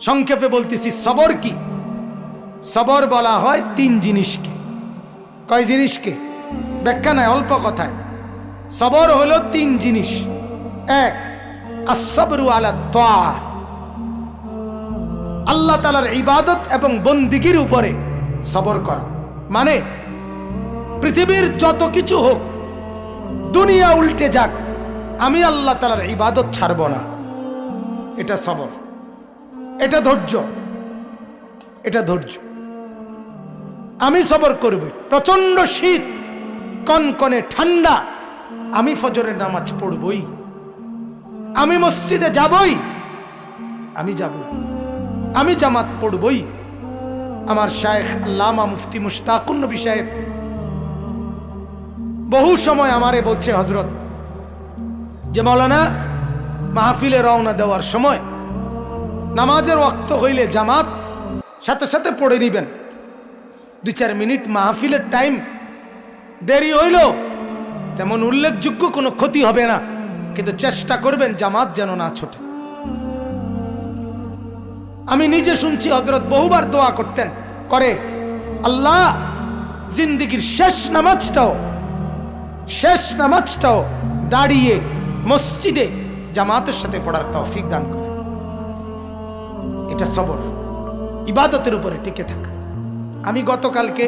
সংক্ষেপে বলতেছি, সবর কি? সবর বলা হয় তিন জিনিসকে। কয় জিনিসকে? ব্যাখ্যা নাই, অল্প কথায়। সবর হলো তিন জিনিস। এক আসবরু আলা ত্বা আল্লাহ তালার ইবাদত এবং বন্দিগির উপরে সবর করা। মানে পৃথিবীর যত কিছু হোক, দুনিয়া উল্টে যাক, আমি আল্লাহ তালার ইবাদত ছাড়ব না। এটা সবর। এটা ধৈর্য। এটা ধৈর্য। আমি সবর করব। প্রচণ্ড শীত, কনকনে ঠান্ডা। আমি ফজরের নামাজ পড়বই। আমি মসজিদে যাবই। আমি যাব আমি জামাত পড়বই। আমার শায়েখ আল্লামা মুফতি মুশতাকুন নবী সাহেব বহু সময় আমারে বলছে হজরত যে মৌলানা মাহফিলে রওনা দেওয়ার সময় নামাজের ওয়াক্ত হইলে জামাত সাথে সাথে পড়ে নিবেন। দুই চার মিনিট মাহফিলের টাইম দেরি হইল তেমন উল্লেখযোগ্য কোনো ক্ষতি হবে না, কিন্তু চেষ্টা করবেন জামাত যেন না ছোটে। আমি নিজে শুনছি হজরত বহুবার দোয়া করতেন, করে, আল্লাহ, জিন্দিগির শেষ নামাজটাও শেষ নামাজটাও দাঁড়িয়ে মসজিদে জামাতের সাথে পড়ার তৌফিক দান করে। এটা সবর। ইবাদতের উপরে টিকে থাকা। আমি গতকালকে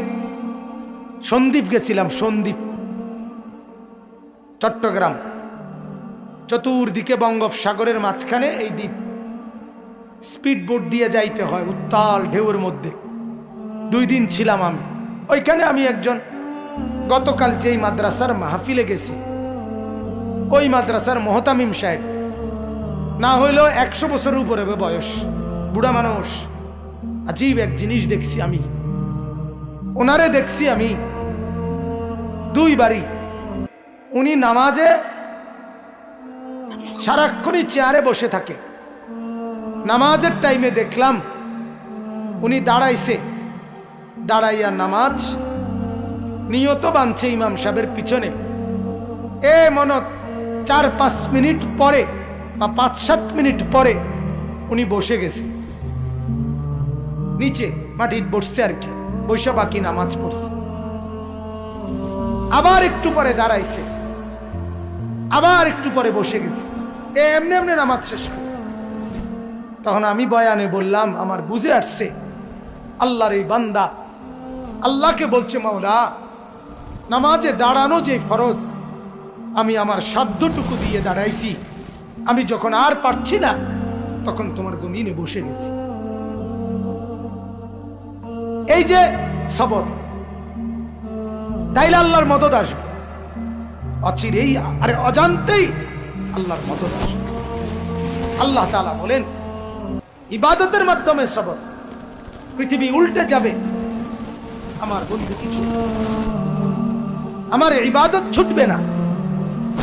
সন্দীপ গেছিলাম সন্দীপ চট্টগ্রাম। চতুর্দিকে বঙ্গোপসাগরের মাঝখানে এই দ্বীপ। স্পিড বোট দিয়ে যাইতে হয়, উত্তাল ঢেউর মধ্যে। দুই দিন ছিলাম আমি। ওইখানে আমি একজন, গতকাল যেই মাদ্রাসার মাহফিলে গেছি, ওই মাদ্রাসার মোহতামিম সাহেব। না হইলেও একশো বছরের উপরে বয়স। বুড়া মানুষ। আজীব এক জিনিস দেখছি আমি। ওনারে দেখছি আমি। দুই বাড়ি। উনি নামাজে সারাক্ষণই চেয়ারে বসে থাকে। নামাজের টাইমে দেখলাম উনি দাঁড়াইছে। দাঁড়াইয়া নামাজ নিয়ত বানছে ইমাম সাহেবের পিছনে। এ মনত চার পাঁচ মিনিট পরে বা পাঁচ সাত মিনিট পরে উনি বসে গেছে। নিচে মাটির বসছে আর কি। বৈশা বাকি নামাজ পড়ছে। আবার একটু পরে দাঁড়াইছে। আবার একটু পরে বসে গেছে। এমনি এমনি নামাজ শেষ করে। তখন আমি বয়ানে বললাম, আমার বুঝে আসছে, আল্লাহর এই বান্দা আল্লাহকে বলছে, মাওলা, নামাজে দাঁড়ানো যে ফরজ, আমি আমার সাধ্যটুকু দিয়ে দাঁড়াইছি। আমি যখন আর পারছি না, তখন তোমার জমিনে বসে গেছি। এই যে সবর। তাইলে আল্লাহর মদত আসবে। অচিরেই আরে অজান্তেই আল্লাহর মদত আসবে। আল্লাহ তালা বলেন, ইবাদতের মাধ্যমে সবর। পৃথিবী উল্টে যাবে। আমার বন্ধু কিছু আমার ইবাদত ছুটবে না।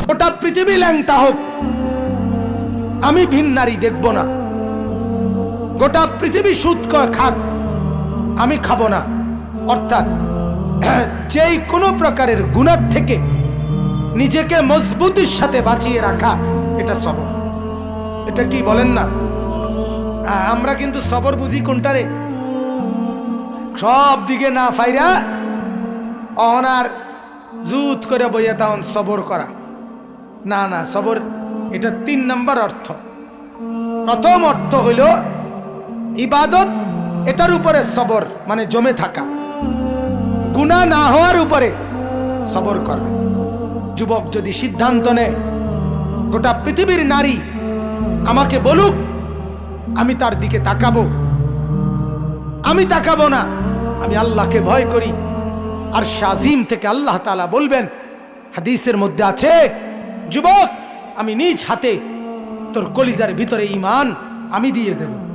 ওটা পৃথিবী ল্যাংটা হোক। আমি ভিন্নারি দেখব না। গোটা পৃথিবী সুদ ক- খাক। আমি খাব না। অর্থাৎ, যেই কোনো প্রকারের গুণার থেকে নিজেকে মজবুতির সাথে বাঁচিয়ে রাখা, এটা সবর। এটা কি বলেন না? আমরা কিন্তু সবর বুঝি কোনটা রে সব দিকে না ফাইরা অনার জুত করে বইয়া তখন সবর করা। না না, সবর, এটা তিন নাম্বার অর্থ। প্রথম অর্থ হইল ইবাদত এটার উপরে সবর মানে জমে থাকা। গুণা না হওয়ার উপরে সবর করা। যুবক যদি সিদ্ধান্ত নেয়, গোটা পৃথিবীর নারী আমাকে বলুক, আমি তার দিকে তাকাবো। আমি তাকাবো না, আমি আল্লাহকে ভয় করি। আর শাজিম থেকে আল্লাহ তালা বলবেন, হাদিসের মধ্যে আছে, যুবক, আমি নিজ হাতে তোর কলিজার ভিতরে ইমান আমি দিয়ে দেব।